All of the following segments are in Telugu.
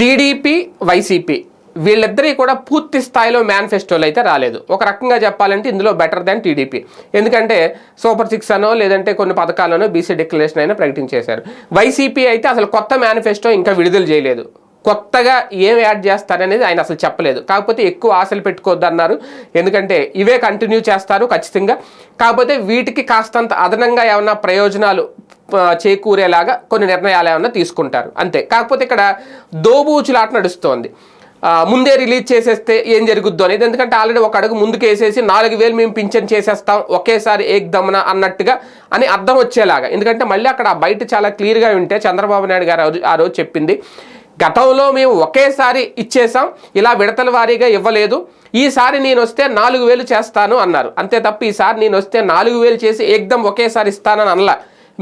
టీడీపీ వైసీపీ వీళ్ళిద్దరి కూడా పూర్తి స్థాయిలో మేనిఫెస్టోలు అయితే రాలేదు. ఒక రకంగా చెప్పాలంటే ఇందులో బెటర్ దాన్ టీడీపీ ఎందుకంటే సూపర్ సిక్స్ అనో లేదంటే కొన్ని పథకాలనో బీసీ డిక్లరేషన్ అయినా ప్రకటించేశారు. వైసీపీ అయితే అసలు కొత్త మేనిఫెస్టో ఇంకా విడుదల చేయలేదు. కొత్తగా ఏం యాడ్ చేస్తారనేది ఆయన అసలు చెప్పలేదు. కాకపోతే ఎక్కువ ఆశలు పెట్టుకోవద్దన్నారు. ఎందుకంటే ఇవే కంటిన్యూ చేస్తారు ఖచ్చితంగా. కాకపోతే వీటికి కాస్తంత అదనంగా ఏమైనా ప్రయోజనాలు చేకూరేలాగా కొన్ని నిర్ణయాలు ఏమైనా తీసుకుంటారు. అంతే. కాకపోతే ఇక్కడ దోబూచులాట నడుస్తోంది. ముందే రిలీజ్ చేసేస్తే ఏం జరుగుద్దు అనేది ఎందుకంటే ఆల్రెడీ ఒక అడుగు ముందుకు వేసేసి నాలుగు వేలు మేము పింఛన్ చేసేస్తాం ఒకేసారి ఏక్ అన్నట్టుగా అని అర్థం వచ్చేలాగా. ఎందుకంటే మళ్ళీ అక్కడ బయట చాలా క్లియర్గా ఉంటే చంద్రబాబు నాయుడు గారు ఆ రోజు- ఆ రోజు చెప్పింది గతంలో మేము ఒకేసారి ఇచ్చేసాం ఇలా విడతల వారీగా ఇవ్వలేదు ఈసారి నేను వస్తే నాలుగు వేలు చేస్తాను అన్నారు. అంతే తప్ప ఈసారి నేను వస్తే నాలుగు వేలు చేసి ఏకదం ఒకేసారి ఇస్తానని అనలా.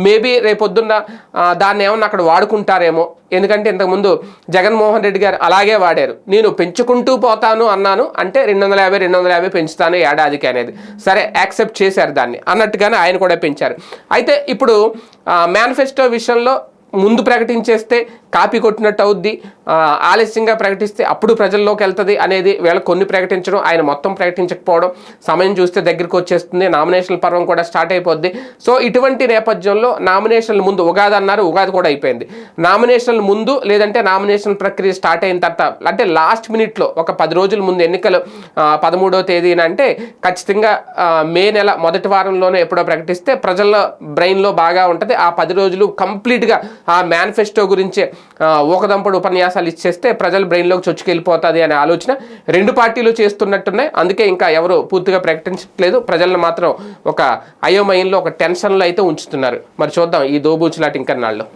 మేబీ రేపొద్దున్న దాన్ని ఏమన్నా అక్కడ వాడుకుంటారేమో. ఎందుకంటే ఇంతకుముందు జగన్మోహన్ రెడ్డి గారు అలాగే వాడారు. నేను పెంచుకుంటూ పోతాను అన్నాను. అంటే రెండు వందల యాభై రెండు వందల యాభై పెంచుతాను ఏడాదికి అనేది. సరే యాక్సెప్ట్ చేశారు దాన్ని. అన్నట్టుగానే ఆయన కూడా పెంచారు. అయితే ఇప్పుడు మేనిఫెస్టో విషయంలో ముందు ప్రకటించేస్తే కాపీ కొట్టినట్టు అవుద్ది ఆలస్యంగా ప్రకటిస్తే అప్పుడు ప్రజల్లోకి వెళ్తుంది అనేది వీళ్ళ కొన్ని ప్రకటించడం ఆయన మొత్తం ప్రకటించకపోవడం సమయం చూస్తే దగ్గరికి వచ్చేస్తుంది నామినేషన్ల పర్వం కూడా స్టార్ట్ అయిపోద్ది. సో ఇటువంటి నేపథ్యంలో నామినేషన్ల ముందు ఉగాది అన్నారు ఉగాది కూడా అయిపోయింది. నామినేషన్ల ముందు లేదంటే నామినేషన్ ప్రక్రియ స్టార్ట్ అయిన తర్వాత అంటే లాస్ట్ మినిట్లో ఒక పది రోజుల ముందు ఎన్నికలు పదమూడవ తేదీన అంటే ఖచ్చితంగా మే నెల మొదటి వారంలోనే ఎప్పుడో ప్రకటిస్తే ప్రజల బ్రెయిన్లో బాగా ఉంటుంది. ఆ పది రోజులు కంప్లీట్గా ఆ మేనిఫెస్టో గురించి ఒకదంపడు ఉపన్యాసాలు ఇచ్చేస్తే ప్రజల బ్రెయిన్లోకి చొచ్చుకెళ్ళిపోతుంది అనే ఆలోచన రెండు పార్టీలు చేస్తున్నట్టున్నాయి. అందుకే ఇంకా ఎవరు పూర్తిగా ప్రకటించట్లేదు. ప్రజలను మాత్రం ఒక అయోమయంలో ఒక టెన్షన్లో అయితే ఉంచుతున్నారు. మరి చూద్దాం ఈ దోబూచులాట ఇంకా నాళ్ళు